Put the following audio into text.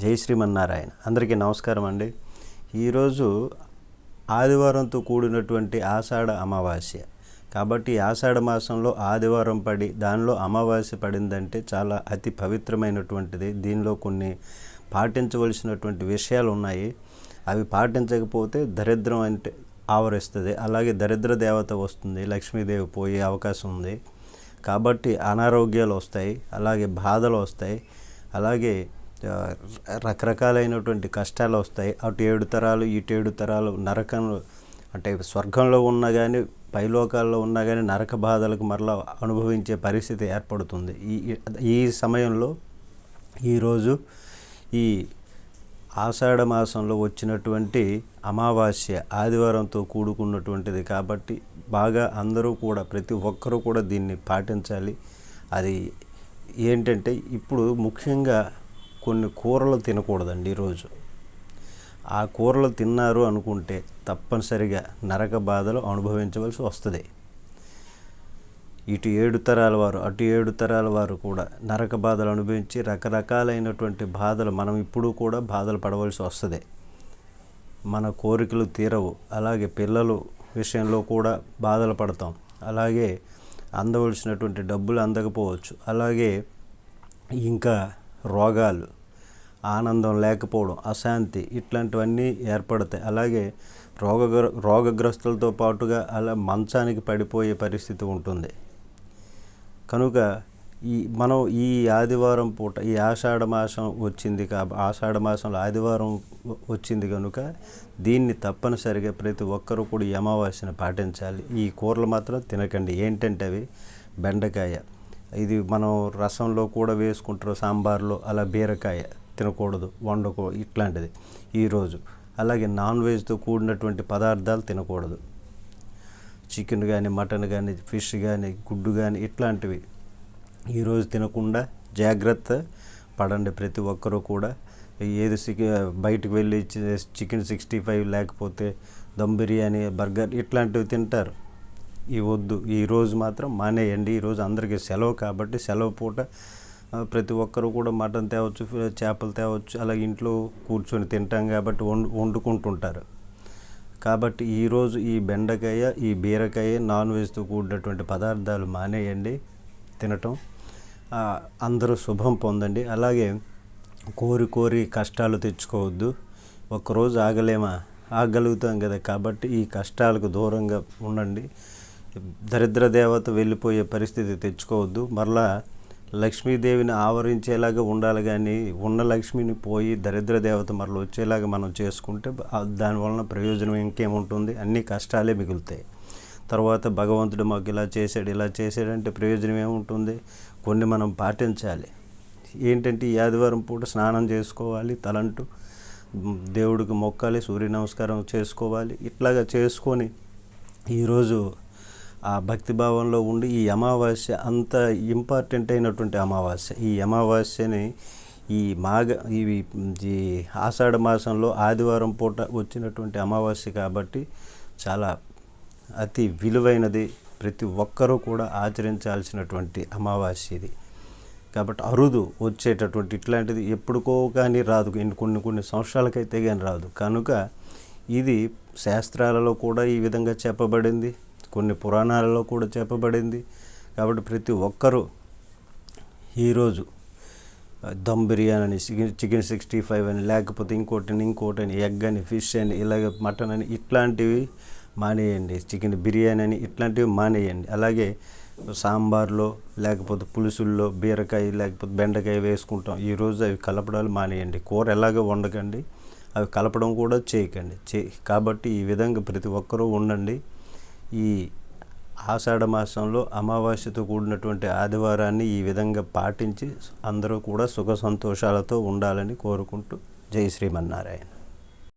జై శ్రీమన్నారాయణ. అందరికీ నమస్కారం అండి. ఈరోజు ఆదివారంతో కూడినటువంటి ఆషాఢ అమావాస్య. కాబట్టి ఆషాఢ మాసంలో ఆదివారం పడి దానిలో అమావాస్య పడిందంటే చాలా అతి పవిత్రమైనటువంటిది. దీనిలో కొన్ని పాటించవలసినటువంటి విషయాలు ఉన్నాయి. అవి పాటించకపోతే దరిద్రం అంటే ఆవరిస్తుంది. అలాగే దరిద్ర దేవత వస్తుంది. లక్ష్మీదేవి పోయే అవకాశం ఉంది. కాబట్టి అనారోగ్యాలు వస్తాయి. అలాగే బాధలు వస్తాయి. అలాగే రకరకాలైనటువంటి కష్టాలు వస్తాయి. అటు ఏడు తరాలు ఇటు ఏడు తరాలు నరకంలో అంటే స్వర్గంలో ఉన్నా కానీ పైలోకాల్లో ఉన్నా కానీ నరక బాధలకు మరలా అనుభవించే పరిస్థితి ఏర్పడుతుంది. ఈ ఈ సమయంలో ఈరోజు ఈ ఆషాఢ మాసంలో వచ్చినటువంటి అమావాస్య ఆదివారంతో కూడుకున్నటువంటిది కాబట్టి బాగా అందరూ కూడా ప్రతి ఒక్కరూ కూడా దీన్ని పాటించాలి. అది ఏంటంటే ఇప్పుడు ముఖ్యంగా కొన్ని కూరలు తినకూడదండి ఈరోజు. ఆ కూరలు తిన్నారు అనుకుంటే తప్పనిసరిగా నరక బాధలు అనుభవించవలసి వస్తుంది. ఇటు ఏడు తరాల వారు అటు ఏడు తరాల వారు కూడా నరక బాధలు అనుభవించి రకరకాలైనటువంటి బాధలు మనం ఇప్పుడు కూడా బాధలు పడవలసి వస్తుంది. మన కోరికలు తీరవు. అలాగే పిల్లలు విషయంలో కూడా బాధలు పడతాం. అలాగే అందవలసినటువంటి డబ్బులు అందకపోవచ్చు. అలాగే ఇంకా రోగాలు ఆనందం లేకపోవడం అశాంతి ఇట్లాంటివన్నీ ఏర్పడతాయి. అలాగే రోగగ్ర రోగగ్రస్తులతో పాటుగా అలా మంచానికి పడిపోయే పరిస్థితి ఉంటుంది. కనుక ఈ మనం ఈ ఆదివారం పూట ఈ ఆషాఢ మాసం వచ్చింది కాబ ఆషాఢ మాసంలో ఆదివారం వచ్చింది కనుక దీన్ని తప్పనిసరిగా ప్రతి ఒక్కరూ కూడా ఈ అమావాస్యను పాటించాలి. ఈ కూరలు మాత్రం తినకండి. ఏంటంటే అవి బెండకాయ. ఇది మనం రసంలో కూడా వేసుకుంటారు సాంబార్లో అలా బీరకాయ తినకూడదు వండకూ ఇట్లాంటిది ఈరోజు అలాగే నాన్ వెజ్తో కూడినటువంటి పదార్థాలు తినకూడదు. చికెన్ కానీ మటన్ కానీ ఫిష్ కానీ గుడ్డు కానీ ఇట్లాంటివి ఈరోజు తినకుండా జాగ్రత్త పడండి ప్రతి ఒక్కరూ కూడా. ఏది చికె బయటకు వెళ్ళి చికెన్ సిక్స్టీ ఫైవ్ లేకపోతే దమ్ బిర్యానీ బర్గర్ ఇట్లాంటివి తింటారు. ఇవ్వద్దు ఈరోజు మాత్రం మానేయండి. ఈరోజు అందరికీ సెలవు కాబట్టి సెలవు పూట ప్రతి ఒక్కరూ కూడా మటన్ తేవచ్చు చేపలు తేవచ్చు అలాగే ఇంట్లో కూర్చొని తింటాం కాబట్టి వండు వండుకుంటుంటారు. కాబట్టి ఈరోజు ఈ బెండకాయ ఈ బీరకాయ నాన్ వెజ్తో కూడినటువంటి పదార్థాలు మానేయండి తినటం. అందరూ శుభం పొందండి. అలాగే కోరి కోరి కష్టాలు తెచ్చుకోవద్దు. ఒక్కరోజు ఆగలేమా? ఆగలుగుతాం కదా. కాబట్టి ఈ కష్టాలకు దూరంగా ఉండండి. దరిద్ర దేవత వెళ్ళిపోయే పరిస్థితి తెచ్చుకోవద్దు. మరలా లక్ష్మీదేవిని ఆవరించేలాగా ఉండాలి కానీ ఉన్న లక్ష్మిని పోయి దరిద్ర దేవత మరలా వచ్చేలాగా మనం చేసుకుంటే దానివలన ప్రయోజనం ఇంకేముంటుంది? అన్ని కష్టాలే మిగులుతాయి. తర్వాత భగవంతుడు మాకు ఇలా చేశాడు ఇలా చేశాడంటే ప్రయోజనం ఏముంటుంది? కొన్ని మనం పాటించాలి. ఏంటంటే ఈ ఆదివారం పూట స్నానం చేసుకోవాలి తలంటూ దేవుడికి మొక్కాలి సూర్య నమస్కారం చేసుకోవాలి. ఇట్లాగా చేసుకొని ఈరోజు ఆ భక్తిభావంలో ఉండి ఈ అమావాస్య అంత ఇంపార్టెంట్ అయినటువంటి అమావాస్య. ఈ అమావాస్యని ఈ మాఘ ఇవి ఈ ఆషాఢ మాసంలో ఆదివారం పూట వచ్చినటువంటి అమావాస్య కాబట్టి చాలా అతి విలువైనది. ప్రతి ఒక్కరూ కూడా ఆచరించాల్సినటువంటి అమావాస్య ఇది. కాబట్టి అరుదు వచ్చేటటువంటి ఇట్లాంటిది ఎప్పుడుకో కానీ రాదు. కొన్ని కొన్ని సంవత్సరాలకైతే కానీ రాదు. కనుక ఇది శాస్త్రాలలో కూడా ఈ విధంగా చెప్పబడింది. కొన్ని పురాణాలలో కూడా చెప్పబడింది. కాబట్టి ప్రతి ఒక్కరూ ఈరోజు దమ్ బిర్యానీ అని చికెన్ చికెన్ సిక్స్టీ ఫైవ్ అని లేకపోతే ఇంకోటి అని ఇంకోటి అని ఎగ్ అని ఫిష్ అని ఇలాగ మటన్ అని ఇట్లాంటివి మానేయండి. చికెన్ బిర్యానీ అని ఇట్లాంటివి మానేయండి. అలాగే సాంబార్లో లేకపోతే పులుసుల్లో బీరకాయ లేకపోతే బెండకాయ వేసుకుంటాం. ఈరోజు అవి కలపడాలు మానేయండి. కూర ఎలాగో వండకండి అవి కలపడం కూడా చేయకండి. చే కాబట్టి ఈ విధంగా ప్రతి ఒక్కరూ ఉండండి. ఈ ఆషాఢ మాసంలో అమావాస్యతో కూడినటువంటి ఆదివారాన్ని ఈ విధంగా పాటించి అందరూ కూడా సుఖ సంతోషాలతో ఉండాలని కోరుకుంటూ జై శ్రీమన్నారాయణ.